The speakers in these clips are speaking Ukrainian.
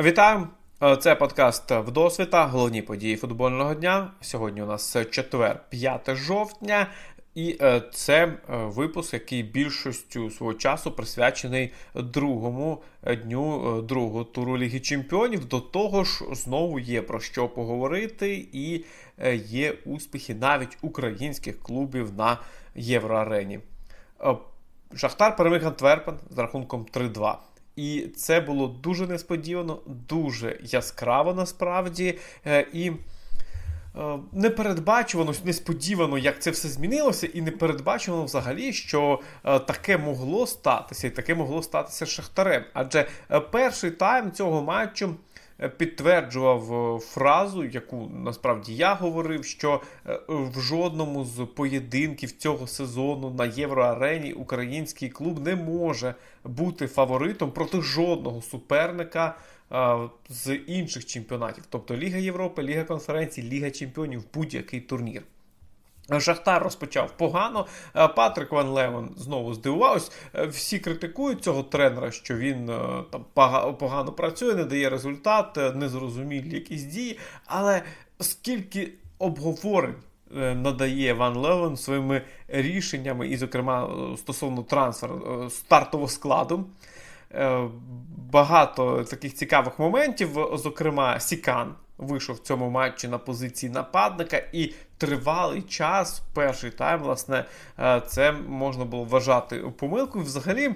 Вітаю! Е, Це подкаст Вдосвіта, головні події футбольного дня. Сьогодні у нас четвер, 5 жовтня, і е, це е, випуск, який більшістю свого часу присвячений другому дню другого туру Ліги Чемпіонів. До того ж, знову є про що поговорити, і є успіхи навіть українських клубів на Євроарені. Шахтар переміг Антверпен з рахунком 3-2. І це було дуже несподівано, дуже яскраво насправді. Е, і е, непередбачувано, несподівано, як це все змінилося, і непередбачувано взагалі, що е, таке могло статися, і таке могло статися Шахтарем. Адже перший тайм цього матчу. Підтверджував фразу, яку насправді я говорив, що в жодному з поєдинків цього сезону на Євроарені український клуб не може бути фаворитом проти жодного суперника з інших чемпіонатів, тобто Ліга Європи, Ліга конференцій, Ліга Чемпіонів, будь-який турнір. Шахтар розпочав погано. Патрик Ван Левен знову здивувався. Всі критикують цього тренера, що він там погано працює, не дає результат, незрозумілі якісь дії. Але скільки обговорень е, надає Ван Левен своїми рішеннями, і, зокрема, стосовно трансферу стартового складу. Е, багато таких цікавих моментів, зокрема, Сікан вийшов в цьому матчі на позиції нападника, і тривалий час, перший тайм, власне, е, це можна було вважати помилкою. Взагалі.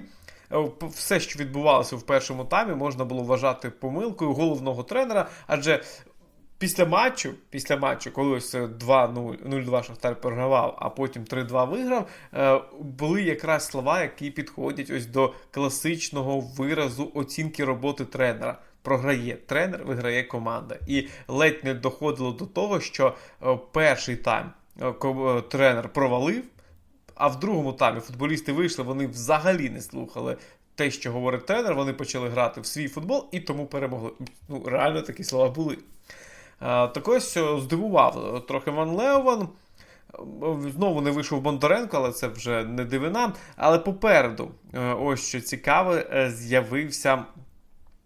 Е, все, що відбувалося в першому таймі, можна було вважати помилкою головного тренера, адже після матчу, після матчу, коли ось 2-0-2 Шахтар програвав, а потім 3-2 виграв, е, були якраз слова, які підходять ось до класичного виразу оцінки роботи тренера програє тренер, виграє команда. І ледь не доходило до того, що е, перший тайм е, тренер провалив, а в другому таймі футболісти вийшли, вони взагалі не слухали. Те, що говорить тренер, вони почали грати в свій футбол і тому перемогли. Ну, реально такі слова були. Так ось здивував трохи Ван Леован. Знову не вийшов Бондаренко, але це вже не дивина. Але попереду, ось що цікаве, з'явився Е,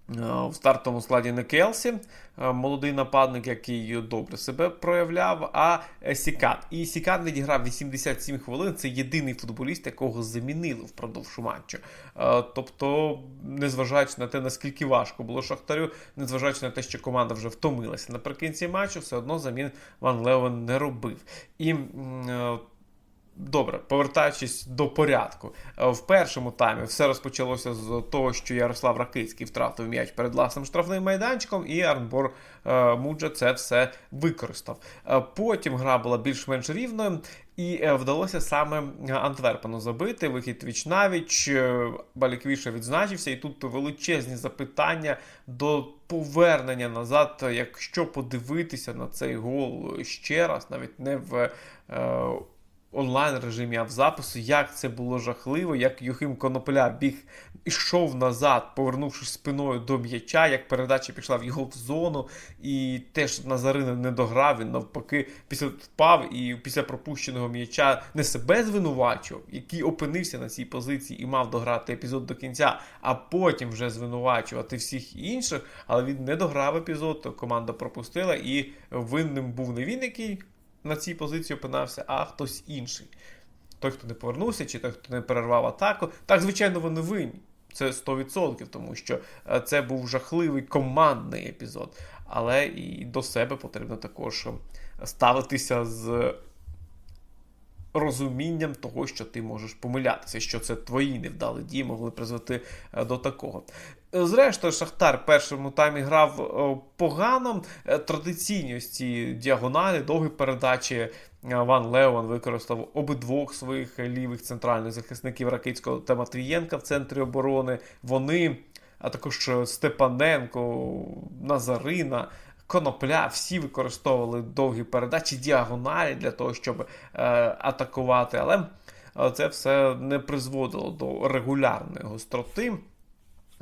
в стартовому складі не Келсі, е, молодий нападник, який добре себе проявляв. А Сікан. І Сікан відіграв 87 хвилин. Це єдиний футболіст, якого замінили впродовж матчу. Е, тобто, незважаючи на те, наскільки важко було Шахтарю, незважаючи на те, що команда вже втомилася наприкінці матчу, все одно замін Ван Левен не робив. І Добре, повертаючись до порядку. Е, в першому таймі все розпочалося з того, що Ярослав Ракицький втратив м'яч перед власним штрафним майданчиком, і Арнбор е, Муджа це все використав. Е, потім гра була більш-менш рівною, і вдалося саме Антверпену забити. Вихід віч навіч Баліквіша відзначився, і тут величезні запитання до повернення назад. Якщо подивитися на цей гол ще раз, навіть не в онлайн режимі, а в запису, як це було жахливо, як Юхим Конопля біг ішов назад, повернувшись спиною до м'яча, як передача пішла в його в зону, і теж Назарина не дограв, він навпаки, після впав і після пропущеного м'яча не себе звинувачував, який опинився на цій позиції і мав дограти епізод до кінця, а потім вже звинувачувати всіх інших, але він не дограв епізод, то команда пропустила, і винним був не він, який на цій позиції опинався, а хтось інший. Той, хто не повернувся, чи той, хто не перервав атаку. Так, звичайно, вони винні. Це 100%, тому що е, це був жахливий командний епізод. Але і до себе потрібно також ставитися з розумінням того, що ти можеш помилятися, що це твої невдалі дії могли призвести е, до такого. Зрештою, Шахтар першому таймі грав е, погано. Е, ці діагоналі, довгі передачі. Ван Леон використав обидвох своїх лівих центральних захисників Ракицького та Матвієнка в центрі оборони. Вони, а також Степаненко, Назарина конопля, всі використовували довгі передачі, діагоналі для того, щоб е, атакувати. Але е, це все не призводило до регулярної гостроти.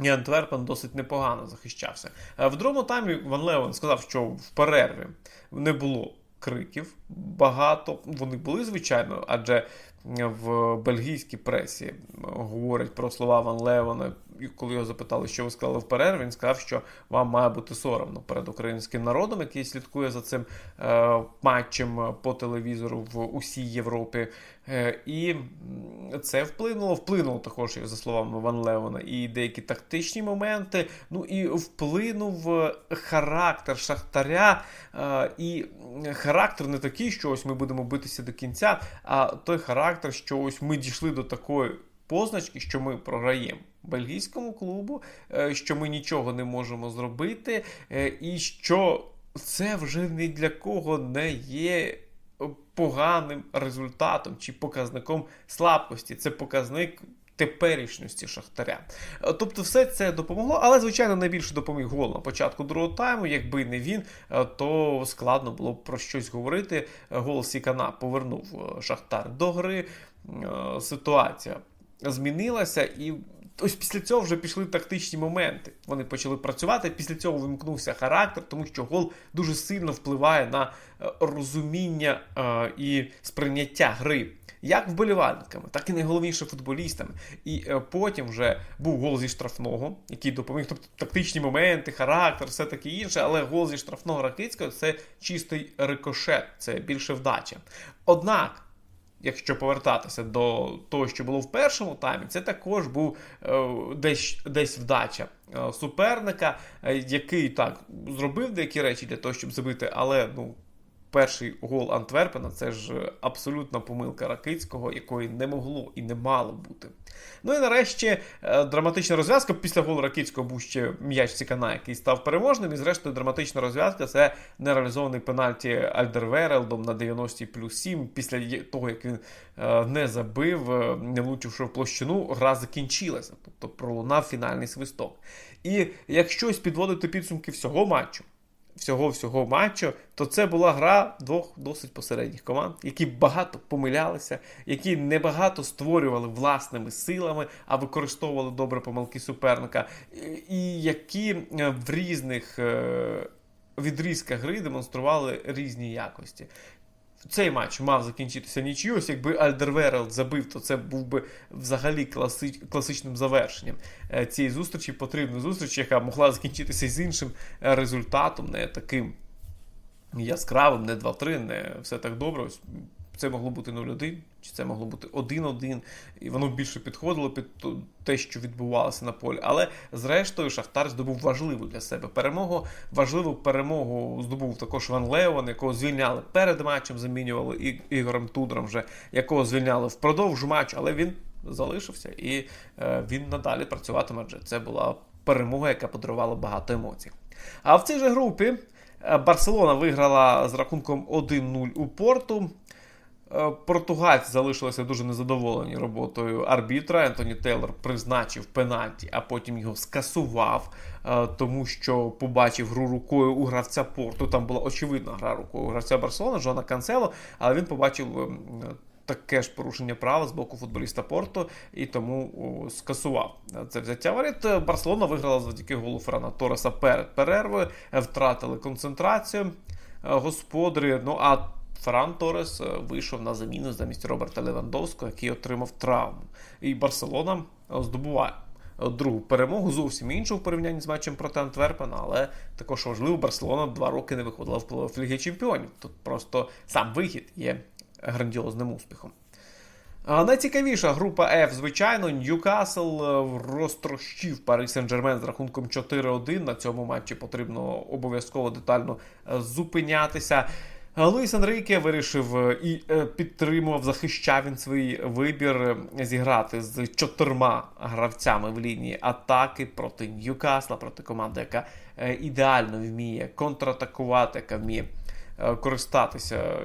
І Антверпен досить непогано захищався. Е, в другому таймі Ван Леон сказав, що в перерві не було криків багато. Вони були, звичайно, адже в бельгійській пресі говорять про слова Ван Левана. І коли його запитали, що ви сказали в перерві, він сказав, що вам має бути соромно перед українським народом, який слідкує за цим е, матчем по телевізору в усій Європі. Е, і це вплинуло, вплинуло також, за словами Ван Левана, і деякі тактичні моменти. Ну і вплинув характер Шахтаря. Е, і характер не такий, що ось ми будемо битися до кінця, а той характер, що ось ми дійшли до такої позначки, що ми програємо бельгійському клубу, е, що ми нічого не можемо зробити, і що це вже ні для кого не є поганим результатом чи показником слабкості. Це показник. Теперішності Шахтаря. Тобто, все це допомогло, але, звичайно, найбільше допоміг гол на початку другого тайму. Якби не він, то складно було б про щось говорити. Гол Сікана повернув Шахтар до гри. Ситуація змінилася, і ось після цього вже пішли тактичні моменти. Вони почали працювати. Після цього вимкнувся характер, тому що гол дуже сильно впливає на е, розуміння е, і сприйняття гри. Як вболівальниками, так і найголовніше футболістами. І е, потім вже був гол зі штрафного, який допоміг. Тобто тактичні моменти, характер, все таке інше, але гол зі штрафного Ракицького це чистий рикошет, це більше вдача. Однак якщо повертатися до того, що було в першому таймі, це також був е, десь десь вдача е, суперника, який так зробив деякі речі для того, щоб забити, але ну перший гол Антверпена це ж абсолютна помилка Ракицького, якої не могло і не мало бути. Ну і нарешті е, драматична розв'язка. Після голу Ракицького був ще м'яч Цікана, який став переможним. І зрештою, драматична розв'язка це нереалізований пенальті Альдерверелдом на 90 плюс 7. Після того, як він е, не забив, е, не влучивши в площину, гра закінчилася. Тобто пролунав фінальний свисток. І якщось підводити підсумки всього матчу всього-всього матчу, то це була гра двох досить посередніх команд, які багато помилялися, які небагато створювали власними силами, а використовували добре помилки суперника, і які е, в різних Відрізка відрізках гри демонстрували різні якості цей матч мав закінчитися нічию, ось якби Альдерверелд забив, то це був би взагалі класи... класичним завершенням е, цієї зустрічі. Потрібна зустріч, яка могла закінчитися з іншим е, результатом, не таким яскравим, не 2-3, не все так добре. Ось це могло бути 0-1, чи це могло бути 1-1, і воно більше підходило під те, що відбувалося на полі. Але зрештою Шахтар здобув важливу для себе перемогу. Важливу перемогу здобув також Ван Леон, якого звільняли перед матчем, замінювали і Ігорем Тудором, вже якого звільняли впродовж матчу, але він залишився і е, він надалі працюватиме. Адже це була перемога, яка подарувала багато емоцій. А в цій же групі. Е, Барселона виграла з рахунком 1-0 у порту. Е, португальці залишилися дуже незадоволені роботою арбітра. Ентоні Тейлор призначив пенальті, а потім його скасував, е, тому що побачив гру рукою у гравця порту. Там була очевидна гра рукою у гравця Барселона, Жона Канцело, але він побачив. Ем, таке ж порушення права з боку футболіста Порту і тому скасував це взяття воріт. Барселона виграла завдяки голу Франа Тореса перед перервою, втратили концентрацію е, господарі. Ну а Ферран Торес е, вийшов на заміну замість Роберта Левандовського, який отримав травму. І Барселона е, здобуває е, другу перемогу, зовсім іншу в порівнянні з матчем проти Антверпена, але також важливо, Барселона два роки не виходила в плей Ліги Чемпіонів. Тут просто сам вихід є грандіозним успіхом. Найцікавіша група F, звичайно, Ньюкасл розтрощив Пари Сен-Джермен з рахунком 4-1. На цьому матчі потрібно обов'язково детально зупинятися. Луїс Андрійке вирішив е, і е, підтримував, захищав він свій вибір е, зіграти з чотирма гравцями в лінії атаки проти Ньюкасла, проти команди, яка ідеально вміє контратакувати, яка вміє користатися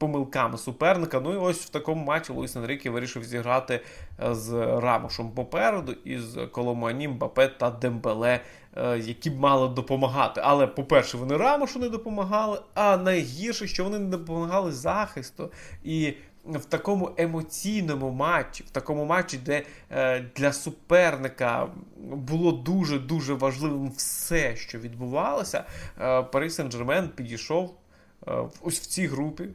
помилками суперника. Ну і ось в такому матчі Луїс Енріке вирішив зіграти з Рамошем попереду із Коломані, Мбапе та Дембеле Е, які б мали допомагати. Але, по-перше, вони Рамошу не допомагали, а найгірше, що вони не допомагали захисту. І в такому емоційному матчі, в такому матчі, де е, для суперника було дуже-дуже важливим все, що відбувалося, е, Пари Сен-Джермен підійшов ось в цій групі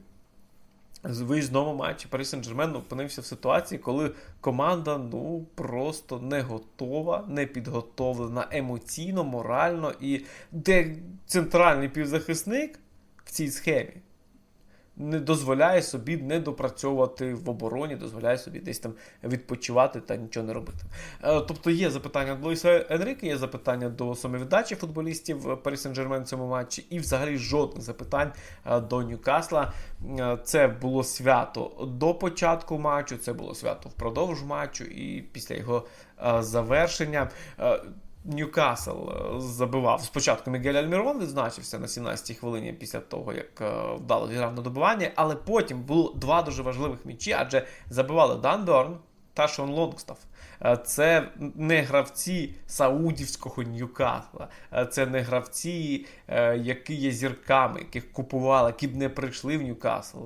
з виїзному матчі. Парі Сен-Жермен опинився в ситуації, коли команда ну просто не готова, не підготовлена емоційно, морально, і де центральний півзахисник в цій схемі не дозволяє собі не допрацьовувати в обороні, дозволяє собі десь там відпочивати та нічого не робити. Е, тобто є запитання до Луїса Енрики, є запитання до самовіддачі футболістів Парі Сен-Жермен в цьому матчі, і взагалі жодних запитань е, до Ньюкасла. Е, це було свято до початку матчу, це було свято впродовж матчу, і після його завершення. Ньюкасл е, забивав спочатку Мігель Альмірон відзначився на 17-й хвилині після того, як е, вдало зіграв на добивання, але потім було два дуже важливих м'ячі, адже забивали Дан Берн та Шон Лонгстаф. Е, це не гравці Саудівського Ньюкасла, це не гравці, які є зірками, яких купували, які б не прийшли в Ньюкасл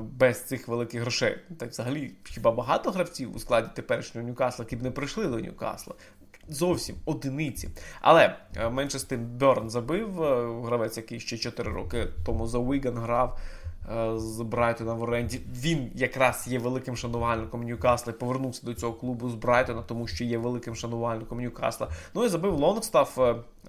без цих великих грошей. Так взагалі хіба багато гравців у складі теперішнього Ньюкасла, які б не прийшли до Ньюкасла зовсім одиниці. Але е, менше тим Берн забив е, гравець, який ще 4 роки тому за Уіган грав. Е, з Брайтона в оренді. Він якраз є великим шанувальником Ньюкасла повернувся до цього клубу з Брайтона, тому що є великим шанувальником Ньюкасла. Ну і забив Лонгстаф.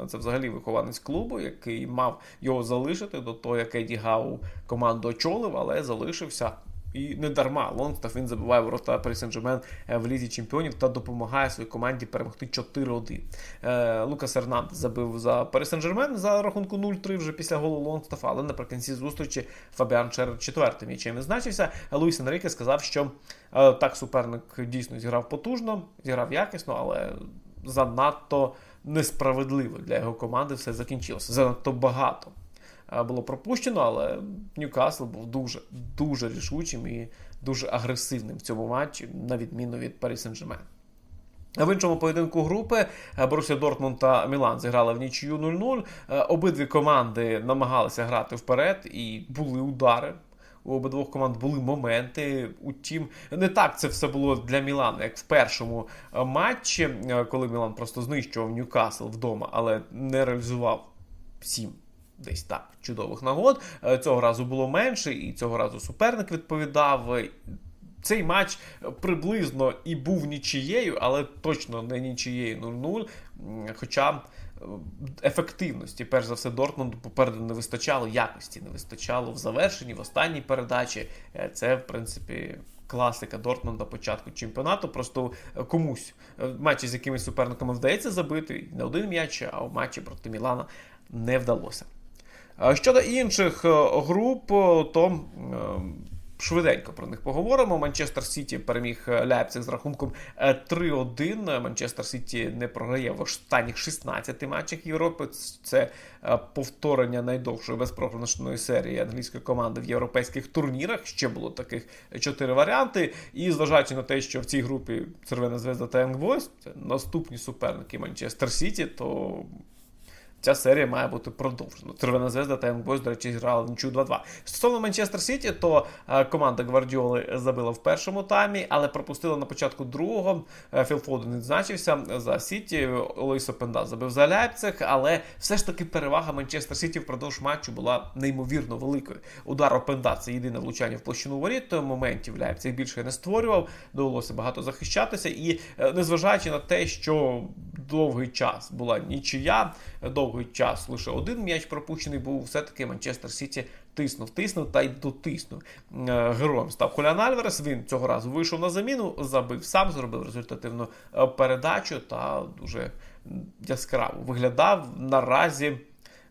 Це взагалі вихованець клубу, який мав його залишити до того, як Еді Гау команду очолив, але залишився. І не дарма Лонгстаф він забиває ворота Парі Сен-Жермен в лізі чемпіонів та допомагає своїй команді перемогти 4-1. Е, Лукас Ернандес забив за Парі Сен-Жермен за рахунку 0-3 вже після голу Лонгстафа, але наприкінці зустрічі Фабіан Чер четвертим м'ячем відзначився. Луїс Енрике сказав, що е, так суперник дійсно зіграв потужно, зіграв якісно, але занадто несправедливо для його команди все закінчилося. Занадто багато було пропущено, але Ньюкасл був дуже дуже рішучим і дуже агресивним в цьому матчі, на відміну від Парі Сен-Жермен. В іншому поєдинку групи Борусія Дортмунд та Мілан зіграли в нічию 0-0. Обидві команди намагалися грати вперед, і були удари. У обидвох команд були моменти. Утім, не так це все було для Мілана, як в першому матчі, коли Мілан просто знищував Ньюкасл вдома, але не реалізував сім десь так чудових нагод. Е, цього разу було менше, і цього разу суперник відповідав. Цей матч приблизно і був нічією, але точно не нічією 0-0. Хоча е, ефективності, перш за все, Дортмунду попереду не вистачало, якості не вистачало в завершенні, в останній передачі. Е, це, в принципі, класика Дортмунда початку чемпіонату. Просто комусь в матчі з якимись суперниками вдається забити не один м'яч, а в матчі проти Мілана не вдалося. Щодо інших е, груп, то е, швиденько про них поговоримо. Манчестер Сіті переміг Ляпциг з рахунком 3-1. Е, Манчестер Сіті не програє в останніх 16 матчах Європи. Це повторення найдовшої безпрограшної серії англійської команди в європейських турнірах. Ще було таких чотири варіанти. І зважаючи на те, що в цій групі Червона Звезда та Young це наступні суперники Манчестер Сіті, то Ця серія має бути продовжена. Червона звезда та Young до речі, грали нічу 2-2. Стосовно Манчестер Сіті, то е, команда Гвардіоли забила в першому таймі, але пропустила на початку другого. Е, Філ Фоден відзначився за Сіті. Олейсо Пенда забив за Ляйпциг, але все ж таки перевага Манчестер Сіті впродовж матчу була неймовірно великою. Удар Опенда це єдине влучання в площину воріт. Моментів Ляйпциг більше не створював, довелося багато захищатися. І е, незважаючи на те, що довгий час була нічия, довгий час лише один м'яч пропущений був. Все-таки Манчестер Сіті тиснув, тиснув та й дотиснув. Е, героєм став Хулян Альварес. Він цього разу вийшов на заміну, забив сам, зробив результативну е, передачу та дуже яскраво виглядав наразі.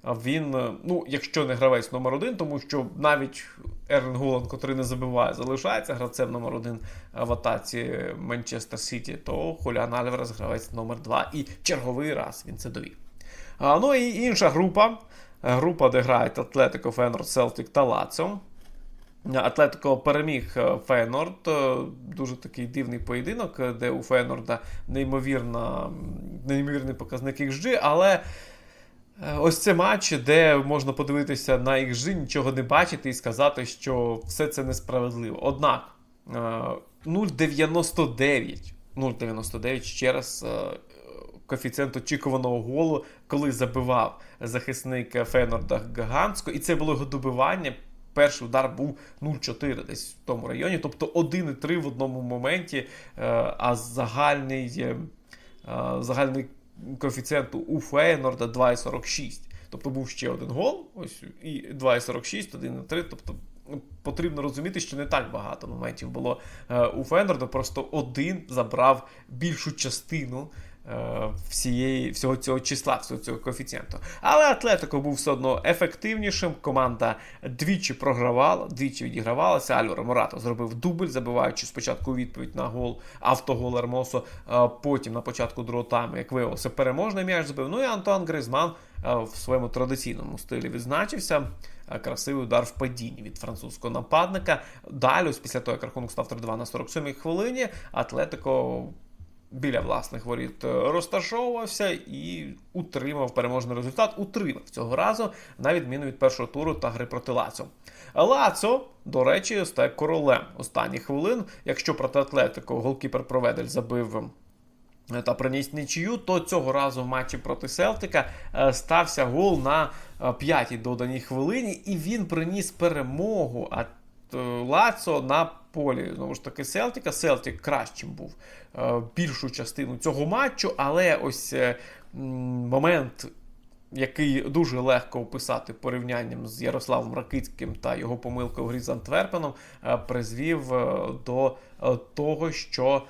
Він, е, ну, якщо не гравець номер один, тому що навіть Ерлін Голланд, котрий не забиває, залишається гравцем номер один в атаці Манчестер Сіті, то Хулян Альварес гравець номер два. І черговий раз він це довів. А, Ну і інша група. Група, де грають Атлетико, Фенорд, Селтик та Лацо. Атлетико переміг е, Фейнорд. Е, дуже такий дивний поєдинок, де у Фейнорда неймовірна, неймовірний показник XG, але Е, ось це матч, де можна подивитися на XG, нічого не бачити і сказати, що все це несправедливо. Однак 0,99 е, 0,99 ще раз е, коефіцієнт очікуваного голу, коли забивав захисник Фенорда Гагансько, і це було його добивання перший удар був 0-4 десь в тому районі, тобто 1-3 в одному моменті, е, а загальний е, загальний коефіцієнт у Фейнорда 2,46. Тобто був ще один гол, ось і 2,46, 1,3. Тобто ну, потрібно розуміти, що не так багато моментів було у Фейнорда, просто один забрав більшу частину. Е, всієї, всього цього числа, всього цього коефіцієнту. Але Атлетико був все одно ефективнішим. Команда двічі програвала, двічі відігравалася. Альоро Морато зробив дубль, забиваючи спочатку відповідь на гол автогол Ермосо, потім на початку другого тайму, як виявилося, переможний м'яч забив. Ну і Антуан Гризман е, в своєму традиційному стилі відзначився. Е, красивий удар в падінні від французького нападника. Далі, після того, як рахунок став 3-2 на 47-й хвилині, Атлетико біля власних воріт е, розташовувався і утримав переможний результат. Утримав цього разу, на відміну від першого туру та гри проти Лацо. Лацо, до речі, стає королем останніх хвилин. Якщо проти Атлетико голкіпер Проведель забив. Е, та приніс нічию, то цього разу в матчі проти Селтика е, стався гол на п'ятій доданій хвилині, і він приніс перемогу. А Лацо на полі знову ж таки Селтика. Селтик кращим був е, більшу частину цього матчу, але ось е, момент. Який дуже легко описати порівнянням з Ярославом Ракицьким та його помилкою в грі з Антверпеном, е, призвів до того, що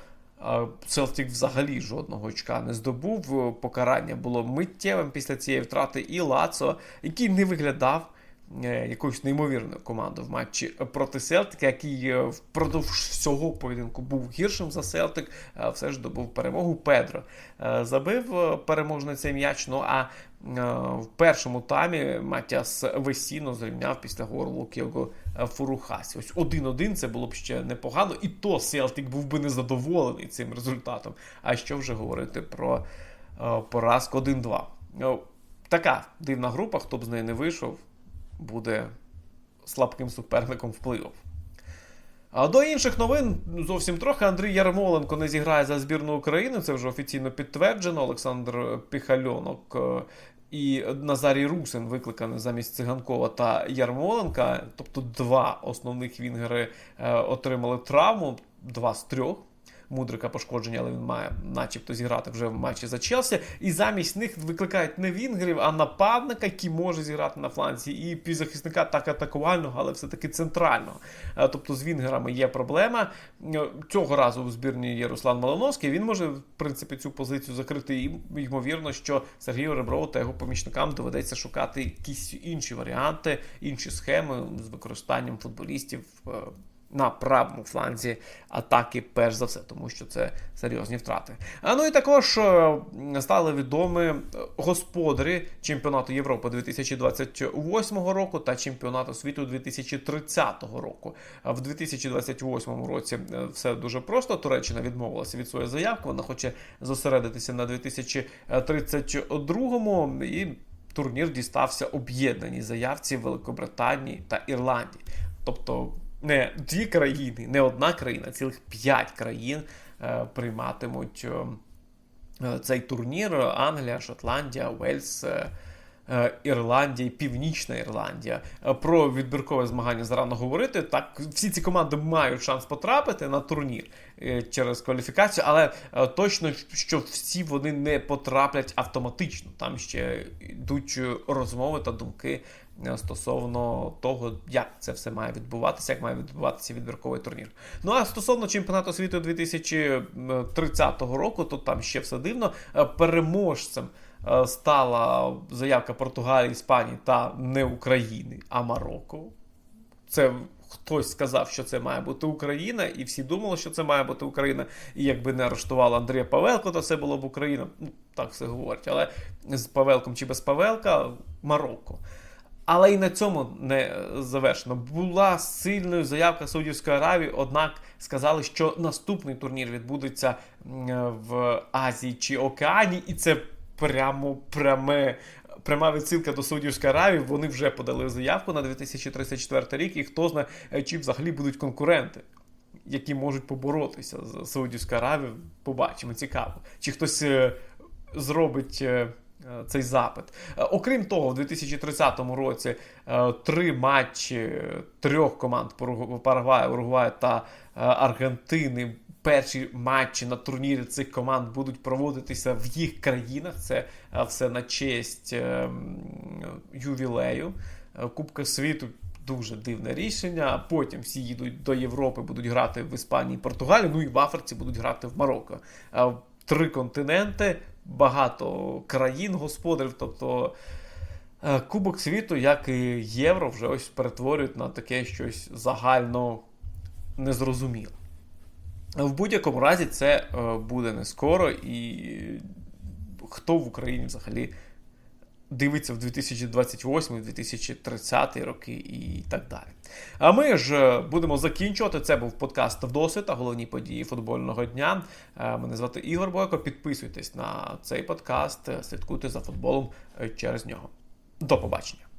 Селтік взагалі жодного очка не здобув. Покарання було миттєвим після цієї втрати, і Лацо, який не виглядав. Е, якоюсь неймовірною командою в матчі проти Селтика, який е, впродовж всього поєдинку був гіршим за Селтик, все ж добув перемогу. Педро е, забив переможний цей м'яч. Ну а в першому таймі Матіас Весіно зрівняв після горлу Кіого Фурухасі. Ось 1-1 це було б ще непогано, і то Селтик був би незадоволений цим результатом. А що вже говорити про поразку 1-2? Така дивна група, хто б з неї не вийшов буде слабким суперником впливу. А до інших новин зовсім трохи Андрій Ярмоленко не зіграє за збірну України. Це вже офіційно підтверджено. Олександр Піхальонок е, і Назарій Русин викликаний замість Циганкова та Ярмоленка. Тобто два основних вінгери е, отримали травму, два з трьох. Мудрика пошкодження, але він має, начебто, зіграти вже в матчі за Челсі. І замість них викликають не вінгерів, а нападника, який може зіграти на фланці, і півзахисника так атакувального, але все-таки центрального. Е, тобто з вінгерами є проблема. Е, цього разу у збірні є Руслан Малиновський. Він може, в принципі, цю позицію закрити. І ймовірно, що Сергію Реброву та його помічникам доведеться шукати якісь інші варіанти, інші схеми з використанням футболістів. Е, на правому фланзі атаки, перш за все, тому що це серйозні втрати. А ну і також е, стали відомі господарі чемпіонату Європи 2028 року та чемпіонату світу 2030 року. В 2028 році е, все дуже просто. Туреччина відмовилася від своєї заявки. Вона хоче зосередитися на 2032 і. Турнір дістався об'єднаній заявці Великобританії та Ірландії. Тобто не дві країни, не одна країна, цілих п'ять країн е, прийматимуть е, е, цей турнір: Англія, Шотландія, Уельс. Ірландія, Північна Ірландія. Про відбіркове змагання зарано говорити. Так, всі ці команди мають шанс потрапити на турнір через кваліфікацію, але точно що всі вони не потраплять автоматично. Там ще йдуть розмови та думки стосовно того, як це все має відбуватися, як має відбуватися відбірковий турнір. Ну а стосовно чемпіонату світу 2030 року, то там ще все дивно. Е, переможцем е, стала заявка Португалії, Іспанії та не України, а Марокко. Це хтось сказав, що це має бути Україна, і всі думали, що це має бути Україна. І якби не арештували Андрія Павелко, то це було б Україна. Ну, так все говорять. Але з Павелком чи без Павелка Марокко. Але і на цьому не завершено. Була сильною заявка Саудівської Аравії, однак сказали, що наступний турнір відбудеться в Азії чи Океані, і це прямо пряме. Пряма відсилка до Саудівської Аравії, вони вже подали заявку на 2034 рік, і хто знає, чи взагалі будуть конкуренти, які можуть поборотися з Саудівською Аравією. Побачимо, цікаво. Чи хтось е, зробить е, цей запит. Е, Окрім того, в 2030 році е, три матчі трьох команд Парагва- Парагваю, Уругваю та е, Аргентини. Перші матчі на турнірі цих команд будуть проводитися в їх країнах. Це е, все на честь е, ювілею Е, Кубка світу. Дуже дивне рішення. Потім всі їдуть до Європи, будуть грати в Іспанії, Португалії. Ну і в Африці будуть грати в Марокко. Е, Три континенти, багато країн господарів. Тобто е, Кубок світу, як і євро, вже ось перетворюють на таке щось загально незрозуміле. В будь-якому разі це е, буде не скоро, і хто в Україні взагалі дивиться в 2028, 2030 роки і так далі. А ми ж е, будемо закінчувати. Це був подкаст «Вдосвіт» та головні події футбольного дня. Е, Мене звати Ігор Бойко. Підписуйтесь на цей подкаст, е, слідкуйте за футболом через нього. До побачення.